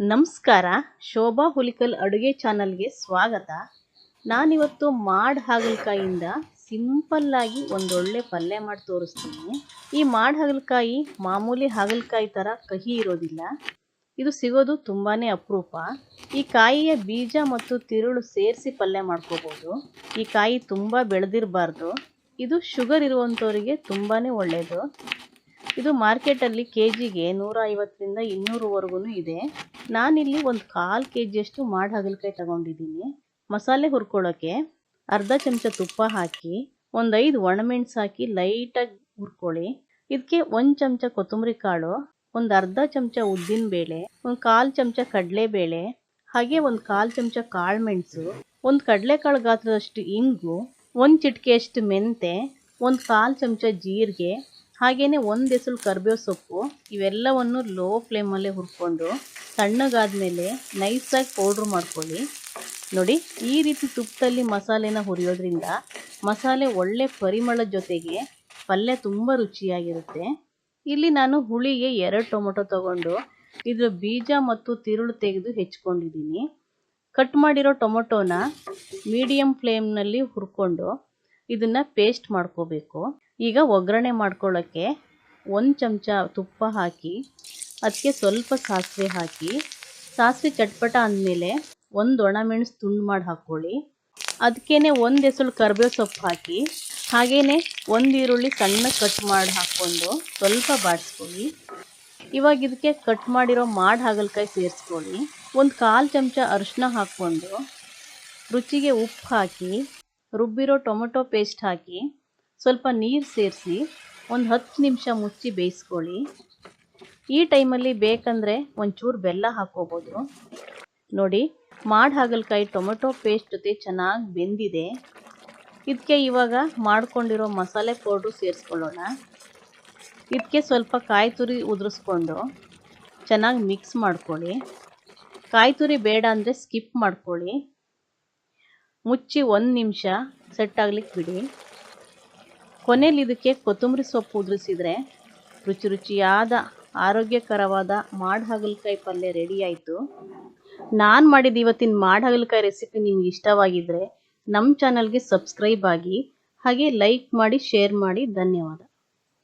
ನಮಸ್ಕಾರ. ಶೋಭಾ ಹುಲಿಕಲ್ ಅಡುಗೆ ಚಾನಲ್ಗೆ ಸ್ವಾಗತ. ನಾನಿವತ್ತು ಮಾಡ್ ಹಾಗಲಕಾಯಿಂದ ಸಿಂಪಲ್ಲಾಗಿ ಒಂದೊಳ್ಳೆ ಪಲ್ಯ ಮಾಡಿ ತೋರಿಸ್ತೀನಿ. ಈ ಮಾಡ್ ಹಾಗಲಕಾಯಿ ಮಾಮೂಲಿ ಹಾಗಲಕಾಯಿ ಥರ ಕಹಿ ಇರೋದಿಲ್ಲ. ಇದು ಸಿಗೋದು ತುಂಬಾ ಅಪರೂಪ. ಈ ಕಾಯಿಯ ಬೀಜ ಮತ್ತು ತಿರುಳು ಸೇರಿಸಿ ಪಲ್ಯ ಮಾಡ್ಕೋಬೋದು. ಈ ಕಾಯಿ ತುಂಬ ಬೆಳೆದಿರಬಾರ್ದು. ಇದು ಶುಗರ್ ಇರುವಂಥವರಿಗೆ ತುಂಬಾ ಒಳ್ಳೆಯದು ಇದು ಮಾರ್ಕೆಟಲ್ಲಿ ಕೆ ಜಿಗೆ ನೂರ ಐವತ್ತರಿಂದ ಇನ್ನೂರವರೆಗೂ ಇದೆ. ನಾನಿಲ್ಲಿ ಒಂದು ಕಾಲು ಕೆ ಜಿಯಷ್ಟು ಮಾಡಿ ಹಾಗಲಕಾಯಿ ತಗೊಂಡಿದ್ದೀನಿ. ಮಸಾಲೆ ಹುರ್ಕೊಳ್ಳೋಕ್ಕೆ ಅರ್ಧ ಚಮಚ ತುಪ್ಪ ಹಾಕಿ, ಒಂದು ಐದು ಒಣಮೆಣಸು ಹಾಕಿ ಲೈಟಾಗಿ ಹುರ್ಕೊಳ್ಳಿ. ಇದಕ್ಕೆ ಒಂದು ಚಮಚ ಕೊತ್ತಂಬರಿ ಕಾಳು, ಒಂದು ಅರ್ಧ ಚಮಚ ಉದ್ದಿನ ಬೇಳೆ, ಒಂದು ಕಾಲು ಚಮಚ ಕಡಲೆಬೇಳೆ, ಹಾಗೆ ಒಂದು ಕಾಲು ಚಮಚ ಕಾಳು ಮೆಣಸು ಒಂದು ಕಡಲೆಕಾಳು ಗಾತ್ರದಷ್ಟು ಇಂಗು, ಒಂದು ಚಿಟಿಕೆಯಷ್ಟು ಮೆಂತೆ, ಒಂದು ಕಾಲು ಚಮಚ ಜೀರಿಗೆ ಹಾಗೆಯೇ ಒಂದು ಎಸಳು ಕರ್ಬೇವು ಸೊಪ್ಪು, ಇವೆಲ್ಲವನ್ನು ಲೋ ಫ್ಲೇಮಲ್ಲೇ ಹುರ್ಕೊಂಡು ತಣ್ಣಗಾದಮೇಲೆ ನೈಸಾಗಿ ಪೌಡ್ರ್ ಮಾಡ್ಕೊಳ್ಳಿ. ನೋಡಿ, ಈ ರೀತಿ ತುಪ್ಪದಲ್ಲಿ ಮಸಾಲೆನ ಹುರಿಯೋದ್ರಿಂದ ಮಸಾಲೆ ಒಳ್ಳೆ ಪರಿಮಳದ ಜೊತೆಗೆ ಪಲ್ಯ ತುಂಬ ರುಚಿಯಾಗಿರುತ್ತೆ. ಇಲ್ಲಿ ನಾನು ಹುಳಿಗೆ ಎರಡು ಟೊಮೊಟೊ ತಗೊಂಡು ಇದರ ಬೀಜ ಮತ್ತು ತಿರುಳು ತೆಗೆದು ಹೆಚ್ಕೊಂಡಿದ್ದೀನಿ. ಕಟ್ ಮಾಡಿರೋ ಟೊಮೊಟೊನ ಮೀಡಿಯಮ್ ಫ್ಲೇಮ್ನಲ್ಲಿ ಹುರ್ಕೊಂಡು ಇದನ್ನು ಪೇಸ್ಟ್ ಮಾಡ್ಕೋಬೇಕು. ಈಗ ಒಗ್ಗರಣೆ ಮಾಡ್ಕೊಳ್ಳೋಕ್ಕೆ ಒಂದು ಚಮಚ ತುಪ್ಪ ಹಾಕಿ ಅದಕ್ಕೆ ಸ್ವಲ್ಪ ಸಾಸಿವೆ ಹಾಕಿ, ಸಾಸಿವೆ ಚಟ್ಪಟ ಅಂದಮೇಲೆ ಒಂದು ಒಣಮೆಣಸು ತುಂಡು ಮಾಡಿ ಹಾಕ್ಕೊಳ್ಳಿ. ಅದಕ್ಕೇ ಒಂದು ಎಸಳು ಕರಿಬೇವು ಸೊಪ್ಪು ಹಾಕಿ ಹಾಗೆಯೇ ಒಂದು ಈರುಳ್ಳಿ ಸಣ್ಣ ಕಟ್ ಮಾಡಿ ಹಾಕ್ಕೊಂಡು ಸ್ವಲ್ಪ ಬಾಡಿಸ್ಕೊಳ್ಳಿ. ಇವಾಗ ಇದಕ್ಕೆ ಕಟ್ ಮಾಡಿರೋ ಮಾಡಿ ಹಾಗಲಕಾಯಿ ಸೇರಿಸ್ಕೊಳ್ಳಿ. ಒಂದು ಕಾಲು ಚಮಚ ಅರಿಶಿನ ಹಾಕ್ಕೊಂಡು ರುಚಿಗೆ ಉಪ್ಪು ಹಾಕಿ, ರುಬ್ಬಿರೋ ಟೊಮೊಟೊ ಪೇಸ್ಟ್ ಹಾಕಿ ಸ್ವಲ್ಪ ನೀರು ಸೇರಿಸಿ ಒಂದು ಹತ್ತು ನಿಮಿಷ ಮುಚ್ಚಿ ಬೇಯಿಸ್ಕೊಳ್ಳಿ. ಈ ಟೈಮಲ್ಲಿ ಬೇಕಂದರೆ ಒಂಚೂರು ಬೆಲ್ಲ ಹಾಕ್ಕೋಬೋದು. ನೋಡಿ, ಮಾಡಿ ಹಾಗಲಕಾಯಿ ಟೊಮೆಟೊ ಪೇಸ್ಟ್ ಜೊತೆ ಚೆನ್ನಾಗಿ ಬೆಂದಿದೆ. ಇದಕ್ಕೆ ಇವಾಗ ಮಾಡ್ಕೊಂಡಿರೋ ಮಸಾಲೆ ಪೌಡ್ರು ಸೇರಿಸ್ಕೊಳ್ಳೋಣ. ಇದಕ್ಕೆ ಸ್ವಲ್ಪ ಕಾಯಿ ತುರಿ ಉದುರಿಸ್ಕೊಂಡು ಚೆನ್ನಾಗಿ ಮಿಕ್ಸ್ ಮಾಡ್ಕೊಳ್ಳಿ. ಕಾಯಿ ತುರಿ ಬೇಡ ಅಂದರೆ ಸ್ಕಿಪ್ ಮಾಡ್ಕೊಳ್ಳಿ. ಮುಚ್ಚಿ ಒಂದು ನಿಮಿಷ ಸೆಟ್ ಆಗ್ಲಿಕ್ಕೆ ಬಿಡಿ. ಕೊನೆಯಲ್ಲಿ ಇದಕ್ಕೆ ಕೊತ್ತಂಬರಿ ಸೊಪ್ಪು ಉದುರಿಸಿದರೆ ರುಚಿ ರುಚಿಯಾದ, ಆರೋಗ್ಯಕರವಾದ ಮಾಡ ಹಾಗಲಕಾಯಿ ಪಲ್ಯ ರೆಡಿ ಆಯಿತು. ನಾನು ಮಾಡಿದ ಇವತ್ತಿನ ಮಾಡ ಹಾಗಲಕಾಯಿ ರೆಸಿಪಿ ನಿಮ್ಗೆ ಇಷ್ಟವಾಗಿದ್ದರೆ ನಮ್ಮ ಚಾನಲ್ಗೆ ಸಬ್ಸ್ಕ್ರೈಬ್ ಆಗಿ, ಹಾಗೆ ಲೈಕ್ ಮಾಡಿ ಶೇರ್ ಮಾಡಿ, ಧನ್ಯವಾದ.